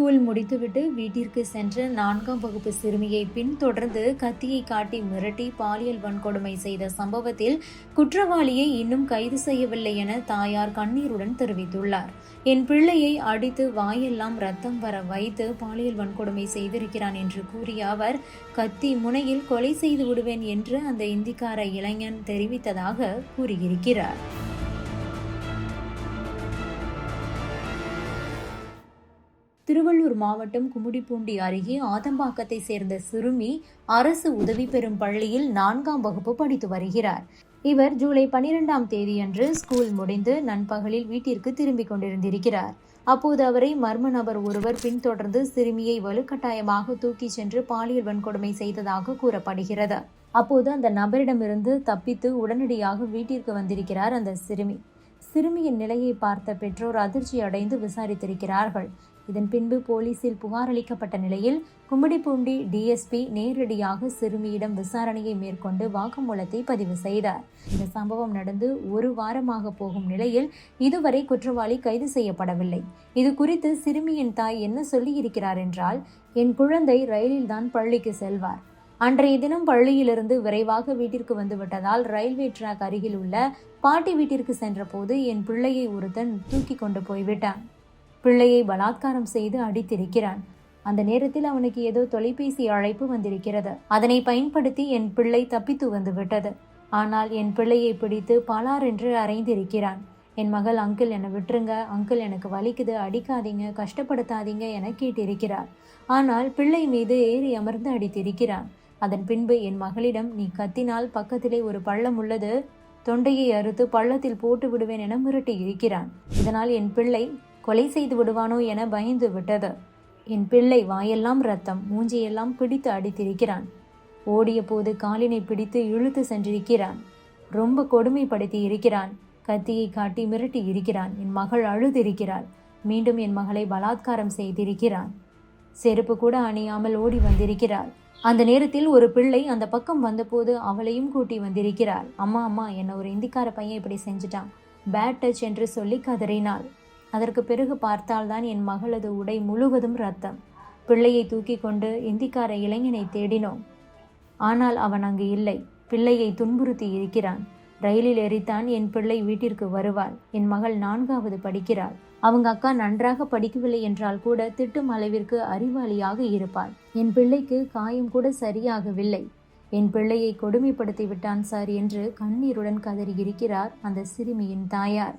School முடித்துவிட்டு வீட்டிற்கு சென்ற நான்காம் வகுப்பு சிறுமியை பின்தொடர்ந்து கத்தியை காட்டி மிரட்டி பாலியல் வன்கொடுமை செய்த சம்பவத்தில் குற்றவாளியை இன்னும் கைது செய்யவில்லை என தாயார் கண்ணீருடன் தெரிவித்துள்ளார். என் பிள்ளையை அடித்து வாயெல்லாம் ரத்தம் வர வைத்து பாலியல் வன்கொடுமை செய்திருக்கிறான் என்று கூறிய அவர் கத்தி முனையில் கொலை செய்து விடுவேன் என்று அந்த இந்திக்கார இளைஞன் தெரிவித்ததாக கூறியிருக்கிறார். திருவள்ளூர் மாவட்டம் கும்மிடிப்பூண்டி அருகே ஆதம்பாக்கத்தை சேர்ந்த சிறுமி அரசு உதவி பெறும் பள்ளியில் நான்காம் வகுப்பு படித்து வருகிறார். இவர் ஜூலை பனிரெண்டாம் தேதியன்று ஸ்கூல் முடிந்து நண்பகலில் வீட்டிற்கு திரும்பிக் கொண்டிருந்திருக்கிறார். அப்போது அவரை மர்ம நபர் ஒருவர் பின்தொடர்ந்து சிறுமியை வலுக்கட்டாயமாக தூக்கிச் சென்று பாலியல் வன்கொடுமை செய்ததாக கூறப்படுகிறது. அப்போது அந்த நபரிடமிருந்து தப்பித்து உடனடியாக வீட்டிற்கு வந்திருக்கிறார் அந்த சிறுமி. சிறுமியின் நிலையை பார்த்த பெற்றோர் அதிர்ச்சி அடைந்து விசாரித்திருக்கிறார்கள். இதன் பின்பு போலீசில் புகார் அளிக்கப்பட்ட நிலையில் கும்மிடிப்பூண்டி டிஎஸ்பி நேரடியாக சிறுமியிடம் விசாரணையை மேற்கொண்டு வாக்குமூலத்தை பதிவு செய்தார். இந்த சம்பவம் நடந்து ஒரு வாரமாக போகும் நிலையில் இதுவரை குற்றவாளி கைது செய்யப்படவில்லை. இது குறித்து சிறுமியின் தாய் என்ன சொல்லியிருக்கிறார் என்றால் என் குழந்தை ரயிலில்தான் பள்ளிக்கு செல்வார். அன்றைய தினம் பள்ளியிலிருந்து விரைவாக வீட்டிற்கு வந்துவிட்டதால் ரயில்வே ட்ராக் அருகில் உள்ள பாட்டி வீட்டிற்கு சென்றபோது என் பிள்ளையை ஒருத்தன் தூக்கி கொண்டு போய்விட்டான். பிள்ளையை பலாத்காரம் செய்து அடித்திருக்கிறான். அந்த நேரத்தில் அவனுக்கு ஏதோ தொலைபேசி அழைப்பு வந்திருக்கிறது. அதனை பயன்படுத்தி என் பிள்ளை தப்பித்து வந்து விட்டது. ஆனால் என் பிள்ளையை பிடித்து பலார் என்று அறைந்திருக்கிறான். என் மகள் அங்கிள் என்னை விட்டுருங்க. அங்கிள் எனக்கு வலிக்குது. அடிக்காதீங்க. கஷ்டப்படுத்தாதீங்க என கேட்டிருக்கிறார். ஆனால் பிள்ளை மீது ஏறி அமர்ந்து அடித்திருக்கிறான். அதன் பின்பு என் மகளிடம் நீ கத்தினால் பக்கத்திலே ஒரு பள்ளம் உள்ளது. தொண்டையை அறுத்து பள்ளத்தில் போட்டு விடுவேன் என மிரட்டி இருக்கிறான் இதனால் என் பிள்ளை கொலை செய்து விடுவானோ என பயந்து விட்டது. என் பிள்ளை வாயெல்லாம் ரத்தம் மூஞ்சியெல்லாம் பிடித்து அடித்திருக்கிறான். ஓடிய போது காலினை பிடித்து இழுத்து சென்றிருக்கிறான். ரொம்ப கொடுமைப்படுத்தி இருக்கிறான். கத்தியை காட்டி மிரட்டி இருக்கிறான். என் மகள் அழுதிருக்கிறாள். மீண்டும் என் மகளை பலாத்காரம் செய்திருக்கிறான். செருப்பு கூட அணியாமல் ஓடி வந்திருக்கிறாள். அந்த நேரத்தில் ஒரு பிள்ளை அந்த பக்கம் வந்தபோது அவளையும் கூட்டி வந்திருக்கிறாள். அம்மா அம்மா என்ன ஒரு இந்திக்கார பையன் இப்படி செஞ்சுட்டான். பேட் டச் என்று சொல்லி கதறினாள். அதற்கு பிறகு பார்த்தால்தான் என் மகளது உடை முழுவதும் ரத்தம் பிள்ளையை தூக்கி கொண்டு இந்திக்கார இளைஞனை தேடினோம். ஆனால் அவன் அங்கு இல்லை. பிள்ளையை துன்புறுத்தி இருக்கிறான். ரயிலில் எரித்தான் என் பிள்ளை வீட்டிற்கு வருவாள். என் மகள் நான்காவது படிக்கிறாள். அவங்க அக்கா நன்றாக படிக்கவில்லை என்றால் கூட திட்டும் அளவிற்கு அறிவாளியாக இருப்பாள். என் பிள்ளைக்கு காயம் கூட சரியாகவில்லை. என் பிள்ளையை கொடுமைப்படுத்தி விட்டான் சார் என்று கண்ணீருடன் கதறி இருக்கிறார் அந்த சிறுமியின் தாயார்.